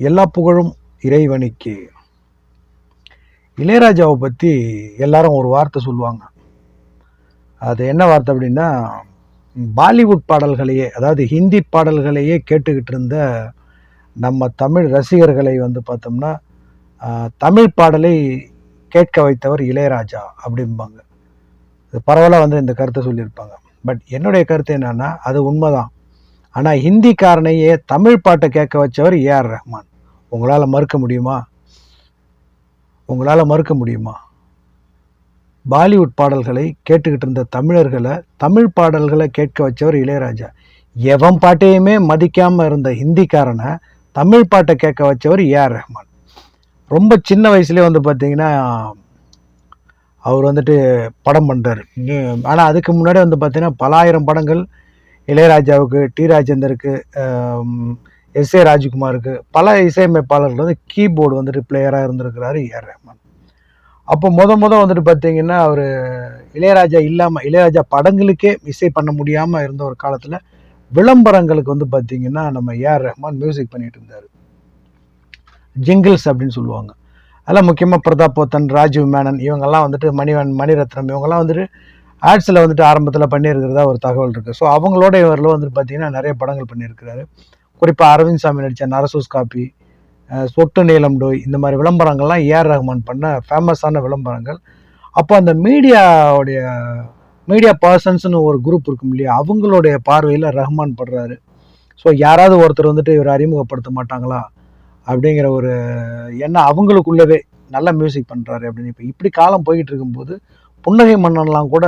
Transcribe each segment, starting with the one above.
எல்லா புகழும் இறைவனுக்கு. இளையராஜாவை பற்றி எல்லாரும் ஒரு வார்த்தை சொல்லுவாங்க. அது என்ன வார்த்தை அப்படின்னா பாலிவுட் பாடல்களையே அதாவது ஹிந்தி பாடல்களையே கேட்டுக்கிட்டு இருந்த நம்ம தமிழ் ரசிகர்களை வந்து பார்த்தோம்னா தமிழ் பாடலை கேட்க வைத்தவர் இளையராஜா அப்படிம்பாங்க. இது பரவலாக வந்து இந்த கருத்தை சொல்லியிருப்பாங்க. பட் என்னுடைய கருத்து என்னன்னா அது உண்மைதான். ஆனால் ஹிந்திக்காரனையே தமிழ் பாட்டை கேட்க வச்சவர் ஏஆர் ரஹ்மான். உங்களால் மறுக்க முடியுமா? உங்களால் மறுக்க முடியுமா? பாலிவுட் பாடல்களை கேட்டுக்கிட்டு இருந்த தமிழர்களை தமிழ் பாடல்களை கேட்க வச்சவர் இளையராஜா. எவன் பாட்டையுமே மதிக்காமல் இருந்த ஹிந்திக்காரனை தமிழ் பாட்டை கேட்க வச்சவர் ஏஆர் ரஹ்மான். ரொம்ப சின்ன வயசுலேயே வந்து பார்த்திங்கன்னா அவர் வந்துட்டு படம் பண்ணுறாரு ஆனால் அதுக்கு முன்னாடி வந்து பார்த்தீங்கன்னா பல ஆயிரம் படங்கள் இளையராஜாவுக்கு டி ராஜேந்தருக்கு எஸ் ஏ ராஜ்குமாருக்கு பல இசையமைப்பாளர்கள் வந்து கீபோர்டு வந்துட்டு பிளேயராக இருந்திருக்கிறாரு ஏஆர் ரஹ்மான். அப்போ முத முத வந்துட்டு பார்த்தீங்கன்னா அவர் இளையராஜா இல்லாமல் இளையராஜா படங்களுக்கே இசை பண்ண முடியாமல் இருந்த ஒரு காலத்தில் விளம்பரங்களுக்கு வந்து பார்த்தீங்கன்னா நம்ம ஏஆர் ரஹ்மான் மியூசிக் பண்ணிட்டு இருந்தார். ஜிங்கிள்ஸ் அப்படின்னு சொல்லுவாங்க. அதெல்லாம் முக்கியமாக பிரதாப் போத்தன் ராஜீவ் மேனன் இவங்கெல்லாம் வந்துட்டு மணிவன் மணிரத்னம் இவங்கெல்லாம் வந்துட்டு ஆட்ஸில் வந்துட்டு ஆரம்பத்தில் பண்ணியிருக்கிறதா ஒரு தகவல் இருக்குது ஸோ அவங்களோட இவரில் வந்துட்டு பார்த்தீங்கன்னா நிறைய படங்கள் பண்ணியிருக்கிறாரு குறிப்பாக அரவிந்த் சாமி நடித்த நரசூஸ் காப்பி சொட்டு நீளம் டோய் இந்த மாதிரி விளம்பரங்கள்லாம் ஏஆர் ரஹ்மான் பண்ண ஃபேமஸான விளம்பரங்கள். அப்போ அந்த மீடியாவுடைய மீடியா பர்சன்ஸ்னு ஒரு குரூப் இருக்கும் இல்லையா அவங்களுடைய பார்வையில் ரஹ்மான் படுறாரு. ஸோ யாராவது ஒருத்தர் வந்துட்டு இவர் அறிமுகப்படுத்த மாட்டாங்களா அப்படிங்கிற ஒரு எண்ணம் அவங்களுக்குள்ளவே நல்ல மியூசிக் பண்ணுறாரு அப்படின்னு இப்போ இப்படி காலம் போய்கிட்டு இருக்கும்போது புன்னகை மன்னன்லாம் கூட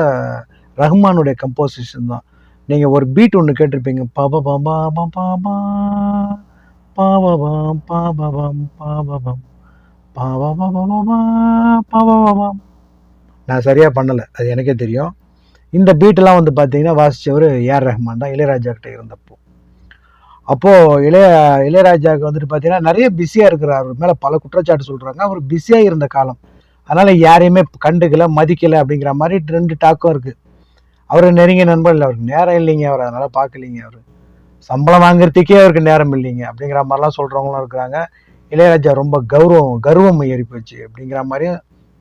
ரஹ்மானுடைய கம்போசிஷன் தான் நீங்கள் ஒரு பீட் ஒன்று கேட்டிருப்பீங்க பாபா பாபா பாபா பாவம் பாவம் பாவம் பாவம் நான் சரியாக பண்ணலை அது எனக்கே தெரியும் இந்த பீட்டெலாம் வந்து பார்த்தீங்கன்னா வாசித்தவர் ஏஆர் ரஹ்மான் தான் இளையராஜா கிட்ட இருந்தப்போ அப்போது இளைய இளையராஜாவுக்கு வந்துட்டு பார்த்தீங்கன்னா நிறைய பிஸியாக இருக்கிறார் அவர் மேலே பல குற்றச்சாட்டு சொல்கிறாங்க அவர் பிஸியாக இருந்த காலம் அதனால் யாரையுமே கண்டுக்கல மதிக்கலை அப்படிங்கிற மாதிரி ரெண்டு டாக்கும் இருக்குது அவர் நெருங்கிய நண்பர் இல்லை அவருக்கு நேரம் இல்லைங்க அவர் அதனால் பார்க்கலீங்க அவர். சம்பளம் வாங்குறதுக்கே அவருக்கு நேரம் இல்லைங்க அப்படிங்கிற மாதிரிலாம் சொல்கிறவங்களும் இருக்கிறாங்க. இளையராஜா ரொம்ப கௌரவம் கர்வம் ஏறி போச்சு அப்படிங்கிற மாதிரியும்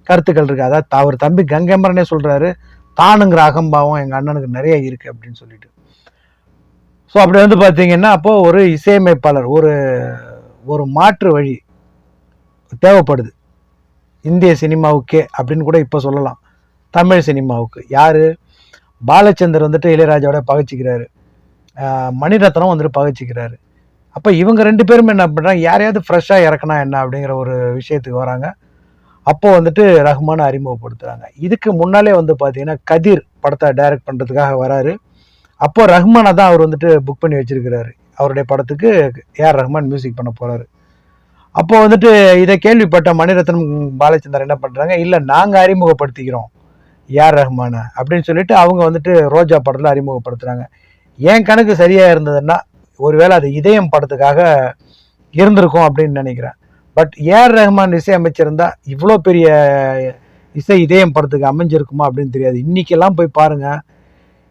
கருத்துக்கள் இருக்குது அதாவது அவர் தம்பி கங்கம்பரனே சொல்கிறாரு தானுங்கிற அகம்பாவம் எங்கள் அண்ணனுக்கு நிறைய இருக்குது அப்படின்னு சொல்லிட்டு. ஸோ அப்படி வந்து பார்த்தீங்கன்னா அப்போது ஒரு இசையமைப்பாளர் ஒரு ஒரு மாற்று வழி தேவைப்படுது. இந்திய சினிமாவுக்கே அப்படின்னு கூட இப்போ சொல்லலாம். தமிழ் சினிமாவுக்கு. யார்? பாலச்சந்தர் வந்துட்டு இளையராஜாவோட பகைச்சிக்கிறாரு. மணிரத்னம் வந்துட்டு பகைச்சிக்கிறாரு. அப்போ இவங்க ரெண்டு பேரும் என்ன பண்ணுறாங்க யாரையாவது ஃப்ரெஷ்ஷாக இறக்குனா என்ன அப்படிங்கிற ஒரு விஷயத்துக்கு வராங்க. அப்போ வந்துட்டு ரஹ்மானை அறிமுகப்படுத்துகிறாங்க இதுக்கு முன்னாலே வந்து பார்த்தீங்கன்னா கதிர் படத்தை டைரக்ட் பண்ணுறதுக்காக வராரு. அப்போது ரஹ்மானை தான் அவர் வந்துட்டு புக் பண்ணி வச்சிருக்கிறாரு. அவருடைய படத்துக்கு ஏஆர் ரஹ்மான் மியூசிக் பண்ண போகிறாரு அப்போ வந்துட்டு இதை கேள்விப்பட்ட மணிரத்னம் பாலச்சந்தர் என்ன பண்ணுறாங்க இல்லை நாங்கள் அறிமுகப்படுத்திக்கிறோம் ஏஆர் ரஹ்மானை? அப்படின்னு சொல்லிட்டு அவங்க வந்துட்டு ரோஜா படத்தில் அறிமுகப்படுத்துகிறாங்க என் கணக்கு சரியாக இருந்ததுன்னா ஒருவேளை அது இதயம் படத்துக்காக இருந்திருக்கும் அப்படின்னு நினைக்கிறேன். பட் ஏஆர் ரஹ்மான் இசை அமைச்சிருந்தா இவ்வளோ பெரிய இசை இதயம் படத்துக்கு அமைஞ்சிருக்குமா அப்படின்னு தெரியாது. இன்னைக்கெல்லாம் போய் பாருங்கள்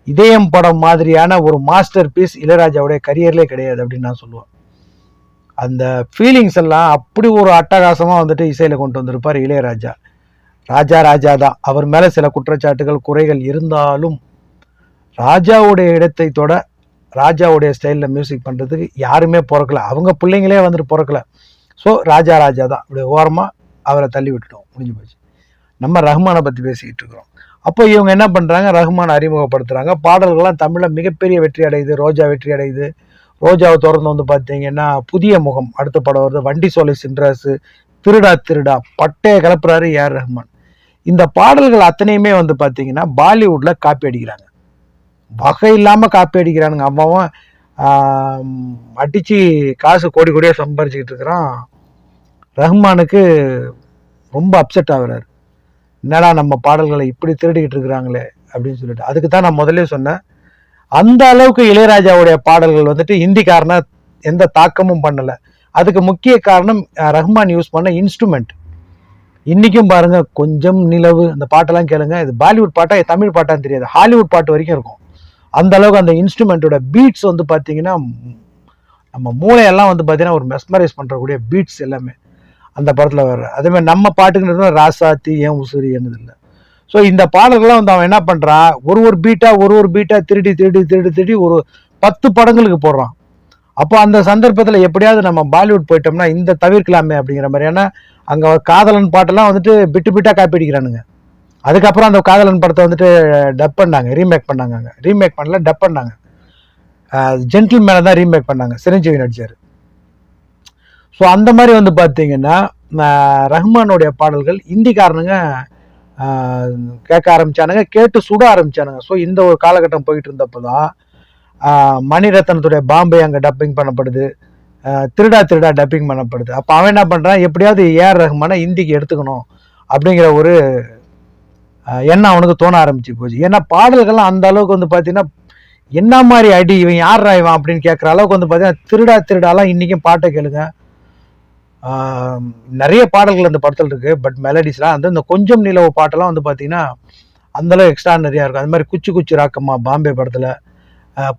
இதயம் படம் மாதிரியான ஒரு மாஸ்டர் பீஸ் இளையராஜாவுடைய கரியர்லேயே கிடையாது அப்படின்னு நான் சொல்லுவேன். அந்த ஃபீலிங்ஸ் எல்லாம் அப்படி ஒரு அட்டகாசமாக வந்துட்டு இசையில் கொண்டு வந்திருப்பார் இளையராஜா. ராஜா ராஜா தான். அவர் மேலே சில குற்றச்சாட்டுகள் குறைகள் இருந்தாலும் ராஜாவுடைய இடத்தை தொட ராஜாவுடைய ஸ்டைலில் மியூசிக் பண்ணுறதுக்கு யாருமே பிறக்கல. அவங்க பிள்ளைங்களே வந்துட்டு பிறக்கல. ஸோ ராஜா ராஜா தான். இப்படி ஓரமாக அவரை தள்ளி விட்டுட்டோம். முடிஞ்சு போச்சு. நம்ம ரஹ்மானை பற்றி பேசிக்கிட்டு இருக்கிறோம். அப்போ இவங்க என்ன பண்ணுறாங்க ரஹ்மான் அறிமுகப்படுத்துகிறாங்க பாடல்கள்லாம் தமிழில் மிகப்பெரிய வெற்றி அடையுது. ரோஜா வெற்றி அடையுது. ரோஜாவை தொடர்ந்து வந்து பார்த்தீங்கன்னா புதிய முகம். அடுத்த படம் வருது வண்டி சோலை சின்ராசு திருடா திருடா பட்டைய கலப்புறாரு ஏஆர் ரஹ்மான். இந்த பாடல்கள் அத்தனையுமே வந்து பார்த்தீங்கன்னா பாலிவுட்டில் காப்பி அடிக்கிறாங்க. வகை இல்லாமல் காப்பி அடிக்கிறானுங்க. அம்மாவும் அடித்து காசு கோடி கோடியாக சம்பாரிச்சுக்கிட்டு இருக்கிறான். ரஹ்மானுக்கு ரொம்ப அப்செட் ஆகுறாரு. என்னடா நம்ம பாடல்களை இப்படி திருடிக்கிட்டு இருக்கிறாங்களே அப்படின்னு சொல்லிட்டு. அதுக்கு தான் நான் முதல்ல சொன்னேன். அந்த அளவுக்கு இளையராஜாவுடைய பாடல்கள் வந்துட்டு ஹிந்திக்காரனை எந்த தாக்கமும் பண்ணலை. அதுக்கு முக்கிய காரணம் ரஹ்மான் யூஸ் பண்ண இன்ஸ்ட்ருமெண்ட் இன்னைக்கும் பாருங்க கொஞ்சம் நிலவு அந்த பாட்டெல்லாம் கேளுங்க. இது பாலிவுட் பாட்டா தமிழ் பாட்டான்னு தெரியாது. ஹாலிவுட் பாட்டு வரைக்கும் இருக்கும். அந்த அளவுக்கு அந்த இன்ஸ்ட்ருமெண்ட்டோட பீட்ஸ் வந்து பார்த்தீங்கன்னா நம்ம மூளையெல்லாம் வந்து பார்த்தீங்கன்னா ஒரு மெஸ்மரைஸ் பண்ணுறக்கூடிய பீட்ஸ் எல்லாமே அந்த படத்தில் வர்ற. அதேமாதிரி நம்ம பாட்டுங்கிறது ராசாத்தி ஏன் உசுரி என்னது இல்லை. ஸோ இந்த பாடல்கள்லாம் வந்து அவன் என்ன பண்ணுறான் ஒரு ஒரு பீட்டாக ஒரு ஒரு பீட்டாக திருடி திருடி திருடி திருடி ஒரு பத்து படங்களுக்கு போடுறான். அப்போ அந்த சந்தர்ப்பத்தில் எப்படியாவது நம்ம பாலிவுட் போயிட்டோம்னா இந்த தவிர்க்கலாமே அப்படிங்கிற மாதிரி. ஏன்னா அங்கே காதலன் பாட்டெல்லாம் வந்துட்டு பிட்டு பிட்டாக காப்பி அடிக்கிறானுங்க. அதுக்கப்புறம் அந்த காதலன் படத்தை வந்துட்டு டப் பண்ணாங்க ரீமேக் பண்ணாங்க அங்கே. ரீமேக் பண்ணல டப் பண்ணாங்க. ஜென்டில் மேலே தான் ரீமேக் பண்ணாங்க சிரஞ்சீவி நடிச்சார். ஸோ அந்த மாதிரி வந்து பார்த்தீங்கன்னா ரஹ்மானுடைய பாடல்கள் இந்திக்காரனுங்க கேட்க ஆரம்பிச்சானுங்க கேட்டு சுட ஆரம்பிச்சானுங்க. ஸோ இந்த ஒரு காலகட்டம் போயிட்டு இருந்தப்போ தான் மணிரத்னத்துடைய பாம்பே அங்கே டப்பிங் பண்ணப்படுது. திருடா திருடா டப்பிங் பண்ணப்படுது. அப்போ அவன் என்ன பண்ணுறான் எப்படியாவது ஏஆர் ரஹ்மானை இந்திக்கு எடுத்துக்கணும் அப்படிங்கிற ஒரு எண்ணம் அவனுக்கு தோண ஆரம்பிச்சு போச்சு. ஏன்னா பாடல்கள்லாம் அந்த அளவுக்கு வந்து பார்த்தீங்கன்னா என்ன மாதிரி அடி இவன் யார் இவன் அப்படின்னு கேட்குற அளவுக்கு வந்து பார்த்தீங்கன்னா திருடா திருடாலாம் இன்றைக்கும் பாட்டை கேளுங்க. நிறைய பாடல்கள் அந்த படத்தில் இருக்கு பட் மெலடிஸ்லாம் வந்து இந்த கொஞ்சம் நிலவு பாட்டெல்லாம் வந்து பார்த்தீங்கன்னா அந்தளவு எக்ஸ்ட்ரா நிறையா இருக்கும். அது மாதிரி குச்சி குச்சி ராக்கம்மா பாம்பே படத்தில்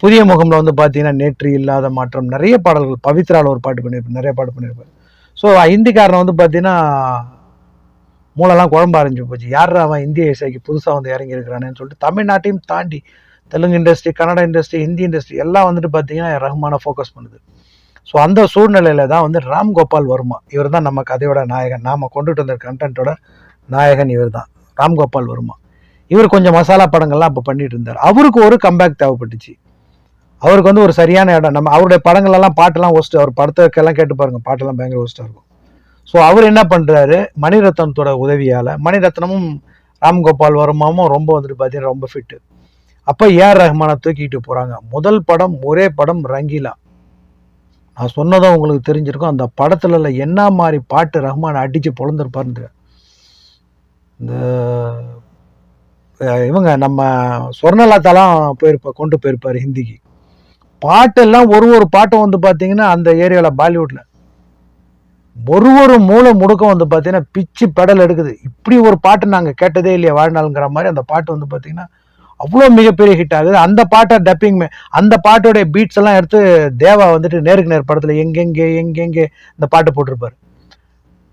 புதிய முகமில் வந்து பார்த்தீங்கன்னா நேற்று இல்லாத மாற்றம் நிறைய பாடல்கள். பவித்ராவில் ஒரு பாட்டு பண்ணியிருப்பார் நிறைய பாட்டு பண்ணியிருப்பார் ஸோ ஹிந்திக்காரன் வந்து பார்த்தீங்கன்னா மூளைலாம் குழம்பு ஆரம்பிச்சு போச்சு. யார் அவன் இந்திய இசைக்கு புதுசாக வந்து இறங்கியிருக்கிறானேன்னு சொல்லிட்டு தமிழ்நாட்டையும் தாண்டி Telugu industry Kannada industry Hindi industry எல்லாம் வந்துட்டு பார்த்தீங்கன்னா ரஹ்மானை ஃபோக்கஸ் பண்ணுது. ஸோ அந்த சூழ்நிலையில தான் வந்து ராம் கோபால் வர்மா இவர் தான் நம்ம கதையோட நாயகன். நாம் கொண்டுட்டு வந்த கண்டென்ட்டோட நாயகன் இவர் தான் ராம் கோபால் வர்மா. இவர் கொஞ்சம் மசாலா படங்கள்லாம் அப்போ பண்ணிட்டு இருந்தார். அவருக்கு ஒரு கம்பேக் தேவைப்பட்டுச்சு. அவருக்கு வந்து ஒரு சரியான இடம். நம்ம அவருடைய படங்கள்லாம் பாட்டெல்லாம் ஒஸ்ட்டு அவர் படத்துக்கெல்லாம் கேட்டு பாருங்கள் பாட்டெல்லாம் பயங்கர ஒஸ்ட்டாக இருக்கும். ஸோ அவர் என்ன பண்ணுறாரு மணிரத்னத்தோட உதவியால் மணிரத்னமும் ராம்கோபால் வர்மாவும் ரொம்ப வந்துட்டு பார்த்தீங்கன்னா ரொம்ப ஃபிட்டு அப்போ ஏஆர் ரஹ்மானை தூக்கிட்டு போகிறாங்க முதல் படம் ஒரே படம் ரங்கீலா. நான் சொன்னதும் உங்களுக்கு தெரிஞ்சிருக்கும். அந்த படத்துல என்ன மாதிரி பாட்டு ரஹ்மான் அடிச்சு பொழுந்திருப்பாருன்ற. இந்த இவங்க நம்ம சொர்ணலதாலாம் போயிருப்பா கொண்டு போயிருப்பார் ஹிந்திக்கு. பாட்டெல்லாம் ஒரு ஒரு பாட்டும் வந்து பார்த்தீங்கன்னா அந்த ஏரியாவில் பாலிவுட்டில் ஒரு ஒரு மூளை முடுக்கம் வந்து பார்த்தீங்கன்னா பிச்சு பெடல் எடுக்குது. இப்படி ஒரு பாட்டு நாங்கள் கேட்டதே இல்லையா வாழ்நாளுங்கிற மாதிரி அந்த பாட்டு வந்து பார்த்தீங்கன்னா அவ்வளோ மிகப்பெரிய ஹிட் ஆகுது. அந்த பாட்டை டப்பிங் அந்த பாட்டோடைய பீட்ஸ் எல்லாம் எடுத்து தேவா வந்துட்டு நேருக்கு நேர் படத்தில் எங்கெங்கே எங்கெங்கே இந்த பாட்டு போட்டிருப்பாரு.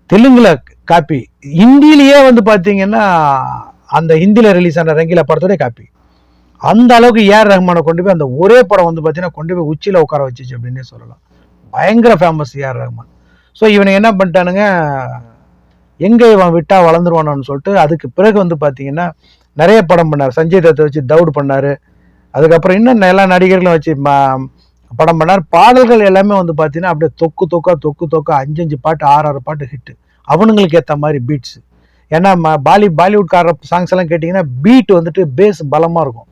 தெலுங்குல காப்பி. ஹிந்திலேயே வந்து பார்த்தீங்கன்னா அந்த ஹிந்தியில் ரிலீஸ் ஆன ரங்கிலா படத்தோடைய காப்பி. அந்த அளவுக்கு ஏஆர் ரஹ்மானை கொண்டு போய் அந்த ஒரே படம் வந்து பார்த்தீங்கன்னா கொண்டு போய் உச்சியில் உட்கார வச்சுச்சு அப்படின்னே சொல்லலாம். பயங்கர ஃபேமஸ் ஏஆர் ரஹ்மான் ஸோ இவனை என்ன பண்ணிட்டானுங்க? எங்கே இவன் விட்டா வளர்ந்துருவானான்னு சொல்லிட்டு அதுக்கு பிறகு வந்து பார்த்தீங்கன்னா நிறைய படம் பண்ணார். சஞ்சய் தத்தை வச்சு தவுடு பண்ணார். அதுக்கப்புறம் இன்னும் எல்லா நடிகர்களும் வச்சு ம- படம் பண்ணார். பாடல்கள் எல்லாமே வந்து பார்த்தீங்கன்னா அப்படியே தொக்கு தொக்கா தொக்கு தொக்கா அஞ்சு அஞ்சு பாட்டு ஆறு ஆறு பாட்டு ஹிட்டு அவனுங்களுக்கு ஏற்ற மாதிரி பீட்ஸ் ஏன்னா பாலி பாலிவுட்கார சாங்ஸ் எல்லாம் கேட்டிங்கன்னா பீட் வந்துட்டு பேஸ் பலமாக இருக்கும்.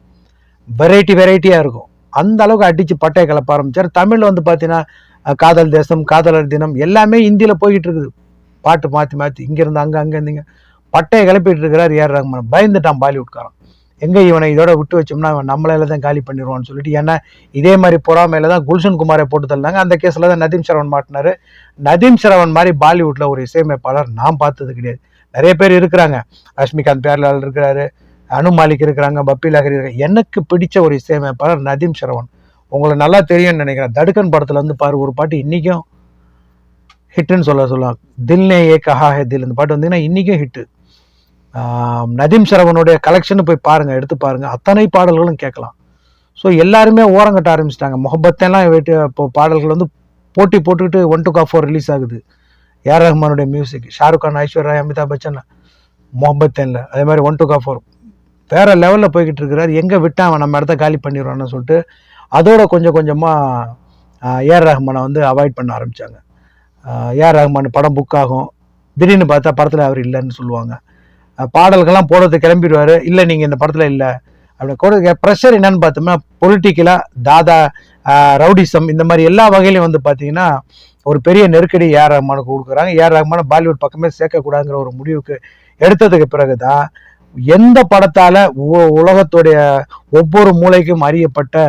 வெரைட்டி வெரைட்டியாக இருக்கும். அந்த அளவுக்கு அடித்து பட்டையை கிளப்ப ஆரம்பிச்சார். தமிழில் வந்து பார்த்தீங்கன்னா காதல் தேசம் காதலர் தினம் எல்லாமே ஹிந்தியில் போய்கிட்டு இருக்குது. பாட்டு மாற்றி மாற்றி இங்கேருந்து அங்கே அங்கே இருந்தீங்க. பட்டையை கிளப்பிட்டு இருக்கிறார் ஏஆர் ரகுமான். பயந்துட்டான் பாலிவுட்காரன். எங்கே இவனை இதோட விட்டு வச்சோம்னா அவன் நம்மளால தான் காலி பண்ணிடுவான்னு சொல்லிட்டு ஏன்னா இதே மாதிரி பொறாமையில தான் குல்ஷன் குமாரை போட்டு தள்ளாங்க அந்த கேஸில் தான் நதீம் சரவன் மாட்டினாரு. நதீம் சரவன் மாதிரி பாலிவுட்டில் ஒரு இசையமைப்பாளர் நான் பார்த்தது கிடையாது. நிறைய பேர் இருக்கிறாங்க. ரஷ்மிகாந்த் பேர்லால் இருக்கிறாரு அனு மாலிக் இருக்கிறாங்க பப்பி லஹரி இருக்கிறாங்க. எனக்கு பிடிச்ச ஒரு இசையமைப்பாளர் நதீம் சரவன் உங்களுக்கு நல்லா தெரியும்னு நினைக்கிறேன். தடுக்கன் படத்தில் வந்து பாரு ஒரு பாட்டு இன்றைக்கும் ஹிட்டுன்னு சொல்ல சொல்லலாம் தில்னே ஏ கஹா ஹே தில். இந்த பாட்டு வந்தீங்கன்னா இன்றைக்கும் ஹிட்டு நதீம் சரவனுடைய கலெக்ஷன் போய் பாருங்கள் எடுத்து பாருங்கள் அத்தனை பாடல்களும் கேட்கலாம். ஸோ எல்லாருமே ஓரங்கட்ட ஆரம்பிச்சிட்டாங்க. முகப்பத்தெல்லாம் வெட்டி இப்போ பாடல்கள் வந்து போட்டி போட்டுக்கிட்டு one two ka four release ஆகுது ஏஆர் ரஹ்மானுடைய மியூசிக் ஷாருக் கான் ஐஸ்வர்யா அமிதாப் பச்சன் முகப்பத்தேன்ல. அதே மாதிரி ஒன் டு கா ஃபோர் வேறு லெவலில் போய்கிட்டு இருக்கிறார். எங்கே விட்டான் அவன் நம்ம இடத்த காலி பண்ணிடுவான்னு சொல்லிட்டு அதோட கொஞ்சம் கொஞ்சமாக ஏஆர் ரஹ்மானை வந்து அவாய்ட் பண்ண ஆரம்பித்தாங்க ஏஆர் ரஹ்மான் படம் புக் ஆகும். திடீர்னு பார்த்தா படத்தில் அவர் இல்லைன்னு சொல்லுவாங்க. பாடல்கள்லாம் போடுறது கிளம்பிடுவார். இல்லை நீங்கள் இந்த படத்தில் இல்லை. அப்படி கூட ப்ரெஷர் என்னன்னு பார்த்தோம்னா பொலிட்டிக்கலாக தாதா ரவுடிசம் இந்த மாதிரி எல்லா வகையிலையும் வந்து பார்த்தீங்கன்னா ஒரு பெரிய நெருக்கடி ஏஆர் ரஹ்மானுக்கு கொடுக்குறாங்க. ஏஆர் ரஹ்மான பாலிவுட் பக்கமே சேர்க்கக்கூடாதுங்கிற ஒரு முடிவுக்கு எடுத்ததுக்கு பிறகு தான் எந்த படத்தால் உலகத்துடைய ஒவ்வொரு மூலைக்கும் அறியப்பட்ட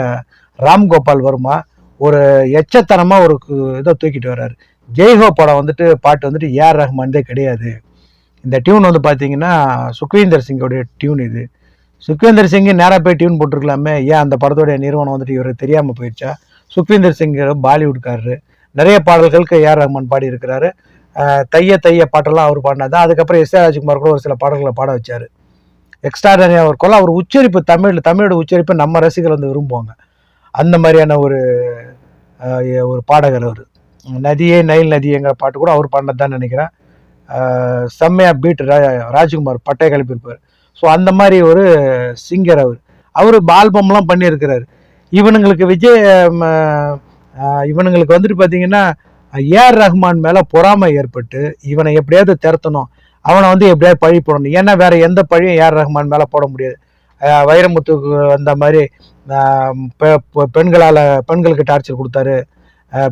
ராம்கோபால் வர்மா ஒரு எச்சத்தனமாக ஒரு இதை தூக்கிட்டு வர்றாரு. ஜெய்ஹோ படம் வந்துட்டு பாட்டு வந்துட்டு ஏஆர் ரஹ்மான்தே கிடையாது. இந்த டியூன் வந்து பார்த்தீங்கன்னா சுக்வீந்தர் சிங்கோடைய டியூன் இது. சுக்வேந்தர் சிங் நேராக போய் டியூன் போட்டிருக்கலாமே. ஏன் அந்த படத்தோடைய நிறுவனம் வந்துட்டு இவருக்கு தெரியாமல் போயிடுச்சா சுக்வீந்தர் சிங் பாலிவுட்காரரு நிறைய பாடல்களுக்கு ஏஆர் ரஹ்மான் பாடி இருக்கிறாரு தைய தைய பாட்டெல்லாம் அவர் பாடினது. அதுக்கப்புறம் எஸ் ஏ ராஜ்குமார் கூட ஒரு சில பாடல்களை பாட வச்சார். எக்ஸ்ட்ராடனியாக ஒரு அவர் உச்சரிப்பு தமிழ் தமிழோட உச்சரிப்பு நம்ம ரசிகர்கள் வந்து விரும்புவாங்க. அந்த மாதிரியான ஒரு ஒரு பாடகர் அவர். நதியே நைல் நதியேங்கிற பாட்டு கூட அவர் பாடினது தான் நினைக்கிறேன். செம்மையாக பீட் ராஜ்குமார் பட்டை கிளப்பியிருப்பார். ஸோ அந்த மாதிரி ஒரு சிங்கர் அவர். அவர் ஆல்பம்லாம் பண்ணியிருக்கிறாரு. இவனுங்களுக்கு விஜய் இவனுங்களுக்கு வந்துட்டு பார்த்தீங்கன்னா ஏஆர் ரஹ்மான் மேலே பொறாமை ஏற்பட்டு இவனை எப்படியாவது திறத்தணும். அவனை வந்து எப்படியாவது பழி போடணும். ஏன்னா வேற எந்த பழியும் ஏஆர் ரஹ்மான் மேலே போட முடியாது. வைரமுத்துக்கு வந்த மாதிரி பெண்களால் பெண்களுக்கு டார்ச்சர் கொடுத்தாரு.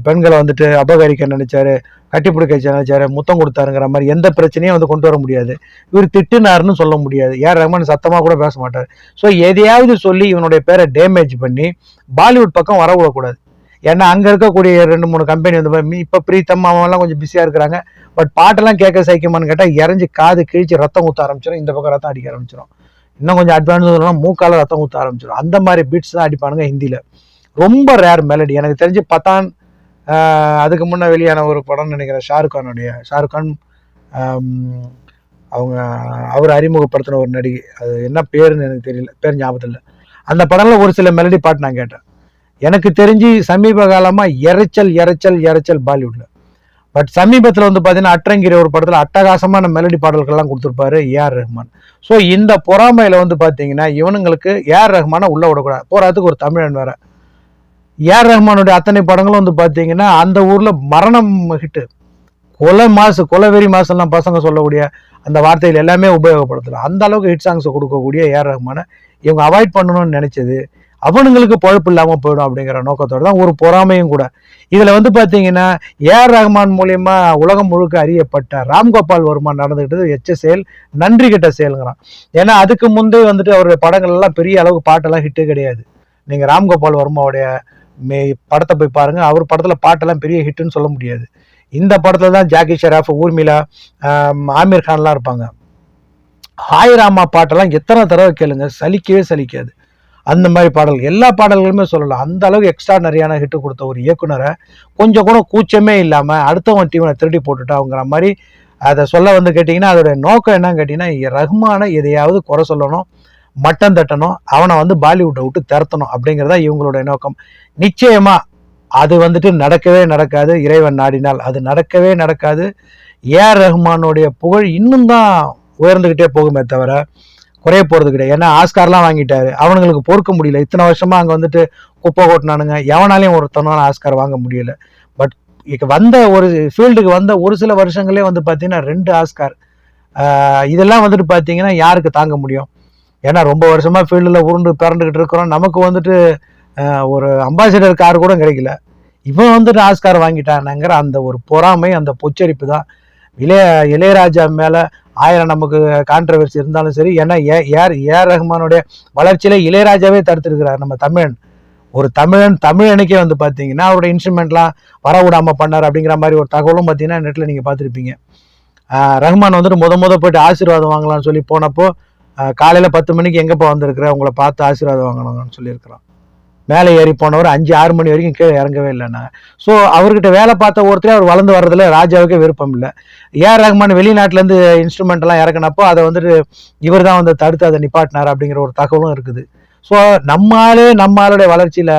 பெண்களை வந்துட்டு அபகரிக்க நினைச்சாரு கட்டிப்பிடிக்க நினைச்சாரு முத்தம் கொடுத்தாருங்கிற மாதிரி எந்த பிரச்சனையும் வந்து கொண்டு வர முடியாது. இவர் திட்டுனாருன்னு சொல்ல முடியாது. ஏன் ரஹ்மான் சத்தமாக கூட பேச மாட்டார். ஸோ எதையாவது சொல்லி இவனுடைய பேரை டேமேஜ் பண்ணி பாலிவுட் பக்கம் வரவிடக்கூடாது ஏன்னா அங்கே இருக்கக்கூடிய ரெண்டு மூணு கம்பெனி வந்து இப்போ பிரீத்தம் அவங்கெல்லாம் கொஞ்சம் பிஸியாக இருக்கிறாங்க. பட் பாட்டெல்லாம் கேட்க சைக்கியமான்னு கேட்டால் இறஞ்சி காது கிழிச்சு ரத்தம் ஊற்ற ஆரம்பிச்சிடும் இந்த பக்கம் ரத்தம் அடிக்க ஆரம்பிச்சிடும் இன்னும் கொஞ்சம் அட்வான்ஸ் சொல்லலாம் மூக்கால ரத்தம் ஊற்ற ஆரம்பிச்சிடும் அந்த மாதிரி பீட்ஸ் தான் அடிப்பானுங்க ஹிந்தியில். ரொம்ப ரேர் மெலடி எனக்கு தெரிஞ்சு பத்தான் அதுக்கு முன்னே வெளியான ஒரு படம்னு நினைக்கிறேன் ஷாருக்கானுடைய ஷாருக்கான் அவங்க அவர் அறிமுகப்படுத்தின ஒரு நடிகை. அது என்ன பேருன்னு எனக்கு தெரியல பேர் ஞாபகத்தில் இல்லை. அந்த படம்ல ஒரு சில மெலடி பாட்டு நான் கேட்டேன். எனக்கு தெரிஞ்சு சமீப காலமாக இறைச்சல் இறைச்சல் இறைச்சல் பாலிவுட்டில் பட் சமீபத்தில் வந்து பார்த்தீங்கன்னா அற்றங்கிற ஒரு படத்தில் அட்டகாசமான மெலடி பாடல்கள்லாம் கொடுத்துருப்பாரு ஏஆர் ரஹ்மான் ஸோ இந்த பொறாமையில் வந்து பார்த்தீங்கன்னா இவனுங்களுக்கு ஏஆர் ரஹ்மானை உள்ளே விடக்கூடாது. போகிறதுக்கு ஒரு தமிழன் வேறு. ஏஆர் ரஹ்மானுடைய அத்தனை படங்களும் வந்து பார்த்தீங்கன்னா அந்த ஊரில் மரணம் ஹிட்டு. கொலை மாசு கொலவெறி மாசம்லாம் பசங்க சொல்லக்கூடிய அந்த வார்த்தைகள் எல்லாமே உபயோகப்படுத்தலாம் அந்த அளவுக்கு ஹிட் சாங்ஸை கொடுக்கக்கூடிய ஏஆர் ரஹ்மானை இவங்க அவாய்ட் பண்ணணும்னு நினைச்சது அவனுங்களுக்கு பழப்பு இல்லாமல் போயிடும் அப்படிங்கிற நோக்கத்தோடு தான் ஒரு பொறாமையும் கூட. இதில் வந்து பார்த்தீங்கன்னா ஏஆர் ரஹ்மான் மூலயமா உலகம் முழுக்க அறியப்பட்ட ராம்கோபால் வர்மா நடந்துக்கிட்டது எச்ச செயல் நன்றி கிட்ட செயலுங்கிறான் ஏன்னா அதுக்கு முந்தைய வந்துட்டு அவருடைய படங்கள் எல்லாம் பெரிய அளவுக்கு பாட்டெல்லாம் ஹிட்டு கிடையாது. நீங்கள் ராம்கோபால் வர்மாவுடைய மே படத்தை போய் பாருங்கள் அவர் படத்தில் பாட்டெல்லாம் பெரிய ஹிட்டுன்னு சொல்ல முடியாது. இந்த படத்தில் தான் ஜாக்கி ஷெராஃப் ஊர்மிளா ஆமீர் கான்லாம் இருப்பாங்க. ஹாய் ராமா பாட்டெல்லாம் எத்தனை தடவை கேளுங்க. சலிக்கவே சலிக்காது. அந்த மாதிரி பாடல்கள் எல்லா பாடல்களுமே சொல்லலாம். அந்த அளவுக்கு எக்ஸ்ட்ரா நிறையான ஹிட்டு கொடுத்த ஒரு இயக்குனரை கொஞ்சம் கூட கூச்சமே இல்லாமல் அடுத்தவன் டீவனை திருடி போட்டுட்டாங்கிற மாதிரி அதை சொல்ல வந்து கேட்டிங்கன்னா அதோடைய நோக்கம் என்னன்னு கேட்டிங்கன்னா ரஹ்மான எதையாவது குறை சொல்லணும். மட்டம் தட்டணும் அவனை வந்து பாலிவுட்டை விட்டு திறத்தணும் அப்படிங்கிறதா இவங்களுடைய நோக்கம். நிச்சயமா அது வந்துட்டு நடக்கவே நடக்காது இறைவன் நாடினால். அது நடக்கவே நடக்காது. ஏஆர் ரஹ்மானுடைய புகழ் இன்னும் தான் உயர்ந்துக்கிட்டே போகுமே தவிர குறைய போகிறது கிடையாது. ஏன்னா ஆஸ்கார்லாம் வாங்கிட்டாரு. அவனுங்களுக்கு பொறுக்க முடியல. இத்தனை வருஷமா அங்கே வந்துட்டு குப்பை கொட்டினானுங்க. எவனாலையும் ஒருத்தனால ஆஸ்கார் வாங்க முடியல. பட் இங்கே வந்த ஒரு ஃபீல்டுக்கு வந்த ஒரு சில வருஷங்களே வந்து பார்த்தீங்கன்னா ரெண்டு ஆஸ்கார். இதெல்லாம் வந்துட்டு பார்த்தீங்கன்னா யாருக்கு தாங்க முடியும்? ஏன்னா ரொம்ப வருஷமாக ஃபீல்டில் உருண்டு பிறண்டுக்கிட்டு இருக்கிறோம். நமக்கு வந்துட்டு ஒரு அம்பாசிடர் கார் கூட கிடைக்கல. இவன் வந்துட்டு ஆஸ்கார் வாங்கிட்டானுங்கிற அந்த ஒரு பொறாமை அந்த பொச்சரிப்பு தான். இளைய இளையராஜா மேலே ஆயிரம் நமக்கு கான்ட்ரவர்சி இருந்தாலும் சரி ஏன்னா ஏ ஏர் ஏஆர் ரஹ்மானுடைய வளர்ச்சியில் இளையராஜாவே தடுத்துருக்கிறார் நம்ம தமிழன். ஒரு தமிழன் தமிழனுக்கே வந்து பார்த்தீங்கன்னா அவருடைய இன்ஸ்ட்ருமெண்ட்லாம் வர விடாமல் பண்ணார் அப்படிங்கிற மாதிரி ஒரு தகவலும் பார்த்தீங்கன்னா நெட்டில் நீங்கள் பார்த்துருப்பீங்க. ரஹ்மான் வந்துட்டு முத முத போயிட்டு ஆசீர்வாதம் வாங்கலாம்னு சொல்லி போனப்போ காலையில் பத்து மணிக்கு எங்கேப்பா வந்திருக்கிற? உங்களை பார்த்து ஆசீர்வாதம் வாங்கணும்னு சொல்லியிருக்கிறோம் மேலே ஏறி போனவர் அஞ்சு ஆறு மணி வரைக்கும் கீழே இறங்கவே இல்லைன்னா ஸோ அவர்கிட்ட வேலை பார்த்த ஒருத்தரே அவர் வளர்ந்து வர்றதுல ராஜாவுக்கே விருப்பம் இல்லை. ஏஆர் ரஹ்மான் வெளிநாட்டிலேருந்து இன்ஸ்ட்ருமெண்ட்லாம் இறக்குனப்போ அதை வந்துட்டு இவர் தான் வந்து தடுத்து அதை நிப்பாட்டினார் அப்படிங்கிற ஒரு தகவலும் இருக்குது. ஸோ நம்மளாலே நம்மளுடைய வளர்ச்சியில்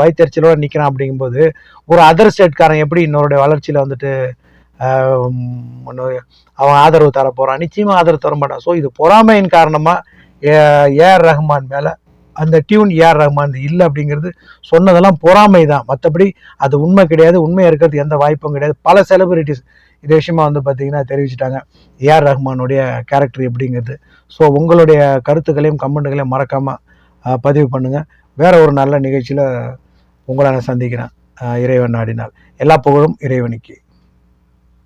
வயிற்றுச்சலோடு நிற்கிறான் அப்படிங்கும்போது ஒரு அதர் ஸ்டேட்காரன் எப்படி இன்னொருடைய வளர்ச்சியில் வந்துட்டு அவன் ஆதரவு தர போகிறான் நிச்சயமாக ஆதரவு தர மாட்டான். ஸோ இது பொறாமையின் காரணமாக ஏஆர் ரஹ்மான் மேலே அந்த டியூன் ஏஆர் ரஹ்மான் இல்லை அப்படிங்கிறது சொன்னதெல்லாம் பொறாமை தான். மற்றபடி அது உண்மை கிடையாது. உண்மையாக இருக்கிறது எந்த வாய்ப்பும் கிடையாது. பல செலிபிரிட்டிஸ் இது விஷயமா வந்து பார்த்தீங்கன்னா தெரிவிச்சிட்டாங்க. ஏஆர் ரஹ்மானுடைய கேரக்டர் எப்படிங்கிறது. ஸோ உங்களுடைய கருத்துக்களையும் கமெண்ட்டுகளையும் மறக்காமல் பதிவு பண்ணுங்கள் வேற ஒரு நல்ல நிகழ்ச்சியில் உங்களை நான் சந்திக்கிறேன் இறைவன் நாடினால். எல்லா புகழும் இறைவனுக்கு.